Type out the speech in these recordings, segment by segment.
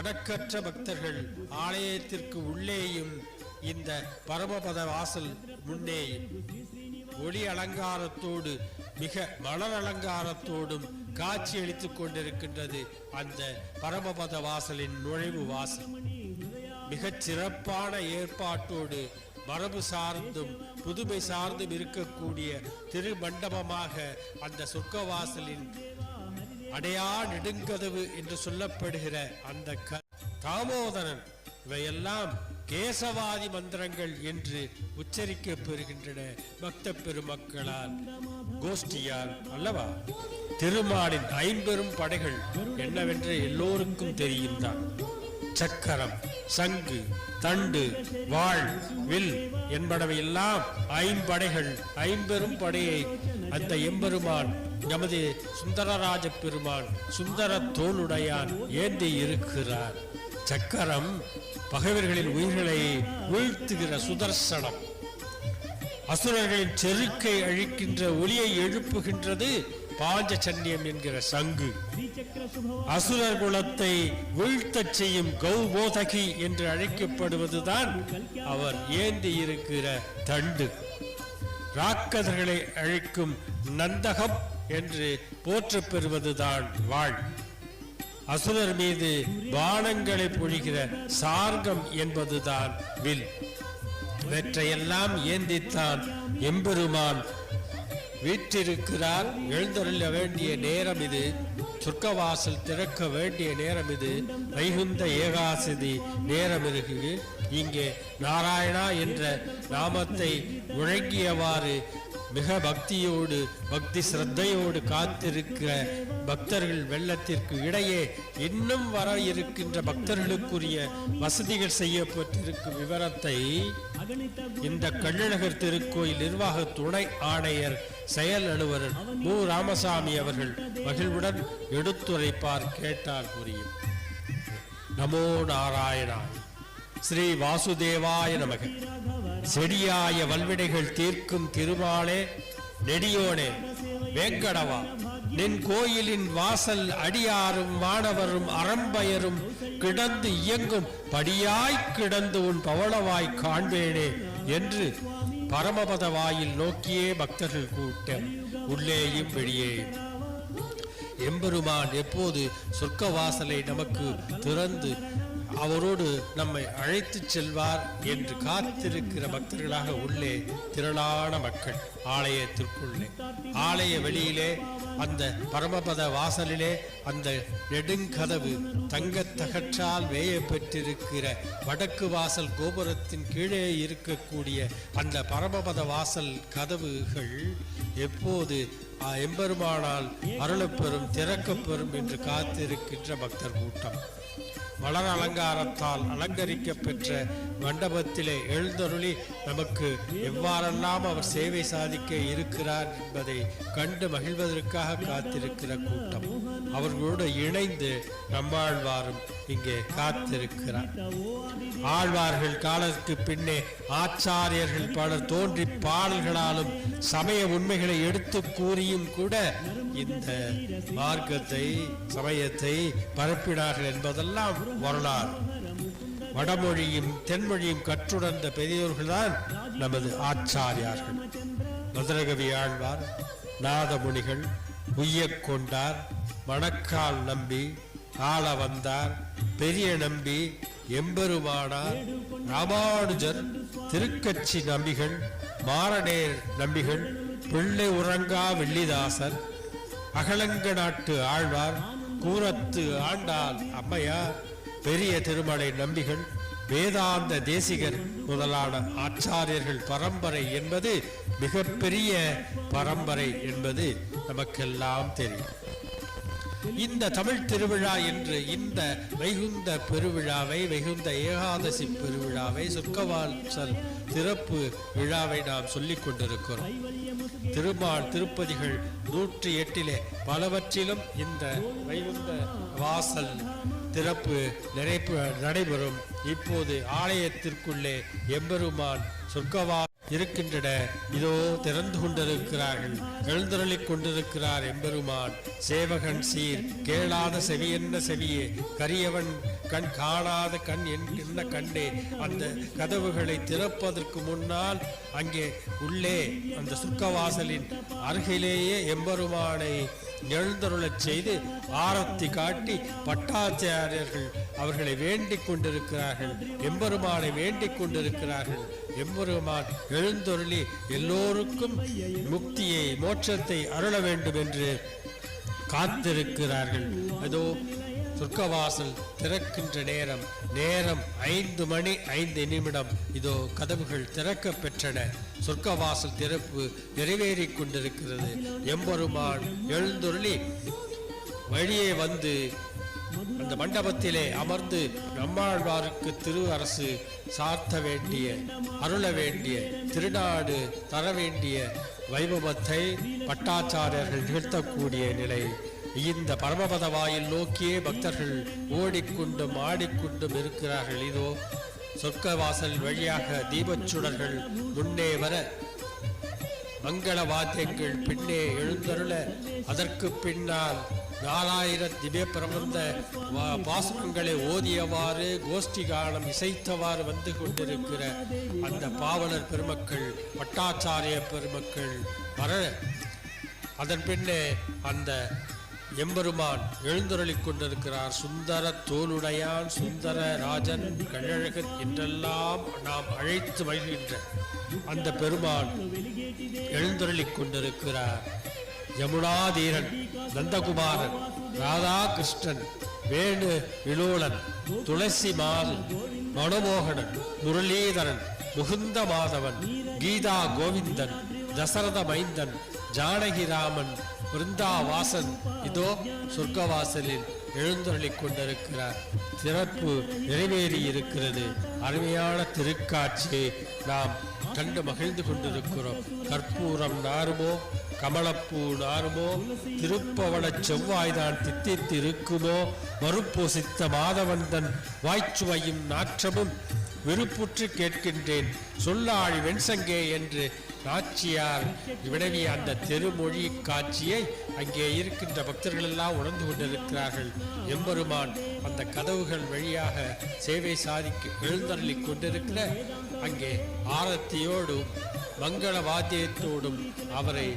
கணக்கற்ற பக்தர்கள் ஆலயத்திற்கு உள்ளேயும் இந்த பரமபத வாசல் முன்னேயும் ஒளி அலங்காரத்தோடு மிக மலர் அலங்காரத்தோடும் காட்சியளித்துக் கொண்டிருக்கின்றது அந்த பரமபத வாசலின் நுழைவு வாசல். மிகச் சிறப்பான ஏற்பாட்டோடு மரபு சார்ந்தும் புதுமை சார்ந்தும் இருக்கக்கூடிய திருமண்டபமாக அந்த சொர்க்கவாசலின் அடையா நெடுங்கதவு என்று சொல்லப்படுகிற அந்த க தாமோதரன் இவையெல்லாம் கேசவாதி மந்திரங்கள் என்று உச்சரிக்கப்பெறுகின்றன பக்த பெருமக்களால். கோஷ்டியால் அல்லவா? திருமாலின் ஐம்பெரும் படைகள் என்னவென்று எல்லோருக்கும் தெரியும் தான் சக்கரம் சங்கு தண்டு வாழ் வில் என்பனவையெல்லாம் ஐம்படைகள் ஐம்பெரும் படையை அந்த எம்பெருமான் நமது சுந்தரராஜ பெருமான் சுந்தர தோளுடையான் ஏந்தி இருக்கிறார். சக்கரம் பகைவர்களின் உயிர்களை வீழ்த்துகிற சுதர்சனம். அசுரர்களின் செருக்கை அழிக்கின்ற ஒளியை எழுப்புகின்றது பாஞ்ச சன்னியம் என்கிற சங்கு. அசுரர் குலத்தை வீழ்த்தச் செய்யும் கௌபோதகி என்று அழைக்கப்படுவதுதான் அவர் ஏந்தி இருக்கிற தண்டு. ராக்கதர்களை அழிக்கும் நந்தகம் என்று போற்றப் பெறுவதுதான் வாழ். அசுரர் மீது பானங்களை பொழிகிற சார்கம் என்பதுதான் வில். இவற்றையெல்லாம் ஏந்தித்தான் எம்பெருமான். வீற்றிருக்கிறார் எழுந்தருள வேண்டிய நேரம் இது. சொர்க்கவாசல் திறக்க வேண்டிய நேரம் இது வைகுந்த ஏகாசதி நேரம் இருக்குது இங்கே நாராயணா என்ற நாமத்தை முழங்கியவாறு மிக பக்தியோடு பக்தி சிரத்தையோடு காத்திருக்க பக்தர்கள் வெள்ளத்திற்கு இடையே இன்னும் வர இருக்கின்ற பக்தர்களுக்குரிய வசதிகள் செய்யப்பட்டிருக்கும் விவரத்தை இந்த கள்ளழகர் திருக்கோயில் நிர்வாக துணை ஆணையர் செயல் அலுவலர் மு. ராமசாமி அவர்கள் மகிழ்வுடன் எடுத்துரைப்பார் கேட்டால் புரியும். நமோ நாராயணா ஸ்ரீ வாசுதேவாய நமக. செடியாய வல்விடைகள் தீர்க்கும் திருமாலே நெடியோனே வேங்கடவா. நின் கோயிலின் வாசல் அடியாரும் வானவரும் அறம்பயரும் கிடந்து இயங்கும் படியாய் கிடந்து உன் பவளவாய் காண்பேனே என்று பரமபத வாயில் நோக்கியே பக்தர்கள் கூட்டம். உள்ளேயும் வெளியேயும் எம்பெருமான் எப்போது சொர்க்க வாசலை நமக்கு திறந்து அவரோடு நம்மை அழைத்துச் செல்வார் என்று காத்திருக்கிற பக்தர்களாக உள்ளே திரளான மக்கள் ஆலயத்திற்குள்ளே. ஆலய வெளியிலே அந்த பரமபத வாசலிலே அந்த நெடுங்கதவு தங்கத் தகற்றால் வேயப்பெற்றிருக்கிற வடக்கு வாசல் கோபுரத்தின் கீழே இருக்கக்கூடிய அந்த பரமபத வாசல் கதவுகள் எப்போது எம்பெருமானால் அருளப்பெறும் திறக்கப்பெறும் என்று காத்திருக்கின்ற பக்தர் கூட்டம். மலர் அலங்காரத்தால் அலங்கரிக்க பெற்ற மண்டபத்திலே எழுந்தருளி நமக்கு எவ்வாறெல்லாம் அவர் சேவை சாதிக்க இருக்கிறார் என்பதை கண்டு மகிழ்வதற்காக காத்திருக்கிற கூட்டம். அவர்களோடு இணைந்து நம்மாழ்வாரும் இங்கே காத்திருக்கிறார். ஆழ்வார்கள் காலத்துக்கு பின்னே ஆச்சாரியர்கள் பலர் தோன்றி பாடல்களாலும் சமய உண்மைகளை எடுத்து கூறியும் கூட இந்த மார்க்கத்தை சமயத்தை பரப்பினார்கள் என்பதெல்லாம் வரலாறு. வடமொழியும் தென்மொழியும் கற்றுணர்ந்த பெரியோர்கள்தான் நமது ஆச்சாரியார்கள். மதுரகவி ஆழ்வார் நாதமுனிகள் உய்யக் கொண்டார் மணக்கால் நம்பி ஆள வந்தார் பெரிய நம்பி எம்பெருமானார் ராமானுஜர் திருக்கட்சி நம்பிகள் மாரநேர் நம்பிகள் பிள்ளை உறங்கா வெள்ளிதாசர் அகலங்க நாட்டு ஆழ்வார் கூரத்து ஆண்டாள் அம்மையார் பெரிய திருமலை நம்பிகள் வேதாந்த தேசிகர் முதலான ஆச்சாரியர்கள் பரம்பரை என்பது மிகப்பெரிய பரம்பரை என்பது நமக்கெல்லாம் தெரியும். இந்த தமிழ் திருவிழா என்று இந்த வைகுந்த பெருவிழாவை வைகுந்த ஏகாதசி பெருவிழாவை சொர்க்கவாசல் திறப்பு விழாவை நாம் சொல்லிக் கொண்டிருக்கிறோம். திருமால் திருப்பதிகள் நூற்றி எட்டிலே பலவற்றிலும் இந்த வைகுந்த வாசல் திறப்பு நிறைப்பு நடைபெறும். இப்போது ஆலயத்திற்குள்ளே எம்பெருமான் சொர்க்கவா இருக்கின்றன. இதோ திறந்து கொண்டிருக்கிறார்கள் எழுந்தருளிக் கொண்டிருக்கிறார் எம்பெருமான் சேவகன் சீர் கேளாத செவி என்ன செவியே கரியவன் கண் காணாத கண் என்ன கண்டே அந்த கதவுகளை திறப்பதற்கு முன்னால் அங்கே உள்ளே அந்த சுக்கவாசலின் அருகிலேயே எம்பெருமானை எழுந்தருளச் செய்து ஆரத்தி காட்டி பட்டாச்சாரியர்கள் அவர்களை வேண்டிக் கொண்டிருக்கிறார்கள். எம்பெருமானை வேண்டிக் கொண்டிருக்கிறார்கள். எம்பெருமான் எழுந்தருளி எல்லோருக்கும் முக்தியை மோட்சத்தை அருள வேண்டும் என்று காத்திருக்கிறார்கள். ஏதோ சொர்க்கவாசல் திறக்கின்ற நேரம் நேரம் ஐந்து மணி ஐந்து நிமிடம். இதோ கதவுகள் திறக்க பெற்றன சொர்க்கவாசல் திறப்பு நிறைவேறிக் கொண்டிருக்கிறது. எம்பெருமான் எழுந்தொருளி வழியே வந்து அந்த மண்டபத்திலே அமர்ந்து நம்மாழ்வாருக்கு திரு அரசு சார்த்த வேண்டிய அருள வேண்டிய திருநாடு தர வேண்டிய வைபவத்தை பட்டாச்சாரியர்கள் நிகழ்த்தக்கூடிய நிலை. இந்த பரமபத வாயில் நோக்கியே பக்தர்கள் ஓடிக்கொண்டும் ஆடிக்கொண்டும் இருக்கிறார்கள். இதோ சொர்க்க வாசல் வழியாக தீபச்சுடர்கள் முன்னே வர மங்கள வாத்தியங்கள் பின்னே எழுந்தருள அதற்கு பின்னால் நாலாயிரம் திவ்ய பிரபந்த வா- பாசுரங்களை ஓதியவாறு கோஷ்டி காலம் இசைத்தவாறு வந்து கொண்டிருக்கிற அந்த பாவலர் பெருமக்கள் பட்டாச்சாரிய பெருமக்கள் வர அதன் பின்னே அந்த எம்பெருமான் எழுந்தருளிக் கொண்டிருக்கிறார். சுந்தர தோலுடையான் சுந்தர ராஜன் கழகன் என்றெல்லாம் நாம் அழைத்து வருகின்ற அந்த பெருமான் எழுந்தருளிக் கொண்டிருக்கிறார். யமுனாதீரன் நந்தகுமாரன் ராதாகிருஷ்ணன் வேணு விலோலன் துளசி மால் மனமோகனன் முரளீதரன் முகுந்த மாதவன் கீதா கோவிந்தன் தசரத மைந்தன் ஜானகிராமன் பிருந்தாவாசன் இதோ சொர்க்கவாசலில் எழுந்தருளிக் கொண்டிருக்கிறார். சிறப்பு நிறைவேறி இருக்கிறது. அருமையான திருக்காட்சியை நாம் கண்டு மகிழ்ந்து கொண்டிருக்கிறோம். கற்பூரம் நாருமோ கமலப்பூ நாருமோ திருப்பவன செவ்வாய்தான் தித்தித்திருக்குமோ மறுப்பொசித்த மாதவந்தன் வாய்ச்சுவையும் நாற்றமும் விருப்புற்று கேட்கின்றேன். சொல்லாழி வெண்சங்கே என்று நாச்சியார் வினவிய அந்த தெருமொழி காட்சியை அங்கே இருக்கின்ற பக்தர்கள் எல்லாம் உணர்ந்து கொண்டிருக்கிறார்கள். எம்பெருமான் அந்த கதவுகள் வழியாக சேவை சாதிக்க எழுந்தருளி கொண்டிருக்கிற அங்கே ஆரத்தியோடும் மங்கள வாத்தியத்தோடும் அவரை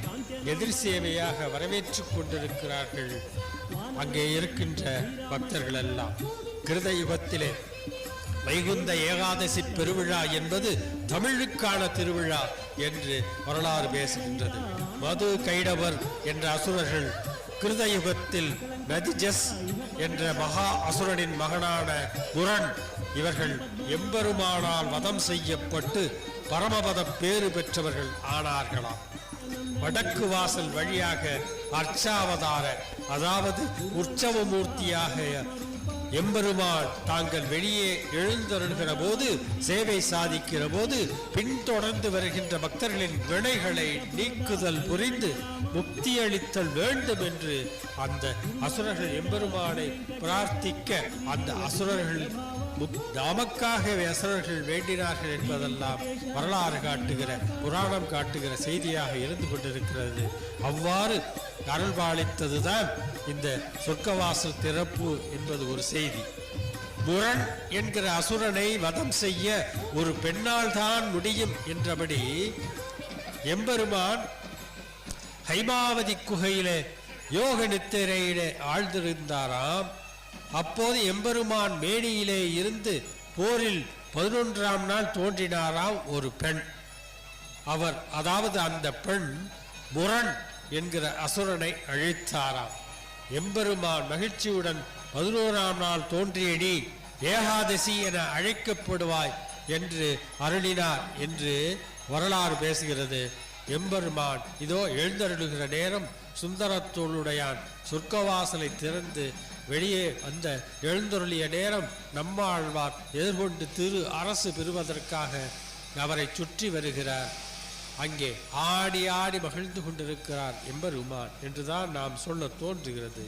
எதிர் சேவையாக வரவேற்றுக் கொண்டிருக்கிறார்கள். அங்கே இருக்கின்ற பக்தர்கள் எல்லாம் கிருத யுகத்திலே வைகுந்த ஏகாதசி பெருவிழா என்பது தமிழுக்கான திருவிழா என்று வரலாறு பேசுகின்றது. மது கைடவர் என்ற அசுரர்கள் கிருதயுகத்தில் நதிஜஸ் என்ற மகா அசுரனின் மகனான குரன் இவர்கள் எம்பெருமானால் வதம் செய்யப்பட்டு பரமபத பேறு பெற்றவர்கள் ஆனார்களாம். வடக்கு வாசல் வழியாக அர்ச்சாவதார அதாவது உற்சவமூர்த்தியாக எம்பெருமான் தாங்கள் வெளியே எழுந்தருள்கிற போது சேவை சாதிக்கிற போது பின்தொடர்ந்து வருகின்ற பக்தர்களின் வினைகளை நீக்குதல் புரிந்து முக்தி அளித்தல் வேண்டும் என்று அந்த அசுரர்கள் எம்பெருமானை பிரார்த்திக்க அந்த அசுரர்கள் முக்- நமக்காக வேண்டினார்கள் என்பதெல்லாம் வரலாறு காட்டுகிற புராணம் காட்டுகிற செய்தியாக இருந்து கொண்டிருக்கிறது. அவ்வாறு அருள்பாலித்ததுதான் இந்த சொர்க்கவாசல் திறப்பு என்பது ஒரு செய்தி. முரண் என்கிற அசுரனை வதம் செய்ய ஒரு பெண்ணால் தான் முடியும் என்றபடி எம்பெருமான் ஹைமாவதி குகையிலே யோக நித்திரையிலே ஆழ்ந்திருந்தாராம். அப்போது எம்பெருமான் மேடியிலே இருந்து போரில் பதினொன்றாம் நாள் தோன்றினாராம் ஒரு பெண். அவர் அதாவது அந்த பெண் முரண் என்கிற அசுரனை அழித்தாராம். எம்பெருமான் மகிழ்ச்சியுடன் பதினோராம் நாள் தோன்றிய நீ ஏகாதசி என அழைக்கப்படுவாய் என்று அருளினார் என்று வரலாறு பேசுகிறது. எம்பெருமான் இதோ எழுந்தருளுகிற நேரம் சுந்தரத்தோளுடையான் சொர்க்கவாசலை திறந்து வெளியே அந்த எழுந்தருளிய நேரம் நம்மாழ்வார் எதிர்கொண்டு திரு அரசு பெறுவதற்காக அவரை சுற்றி வருகிறார். அங்கே ஆடி ஆடி மகிழ்ந்து கொண்டிருக்கிறார் எம்பெருமான் என்றுதான் நாம் சொல்ல தோன்றுகிறது.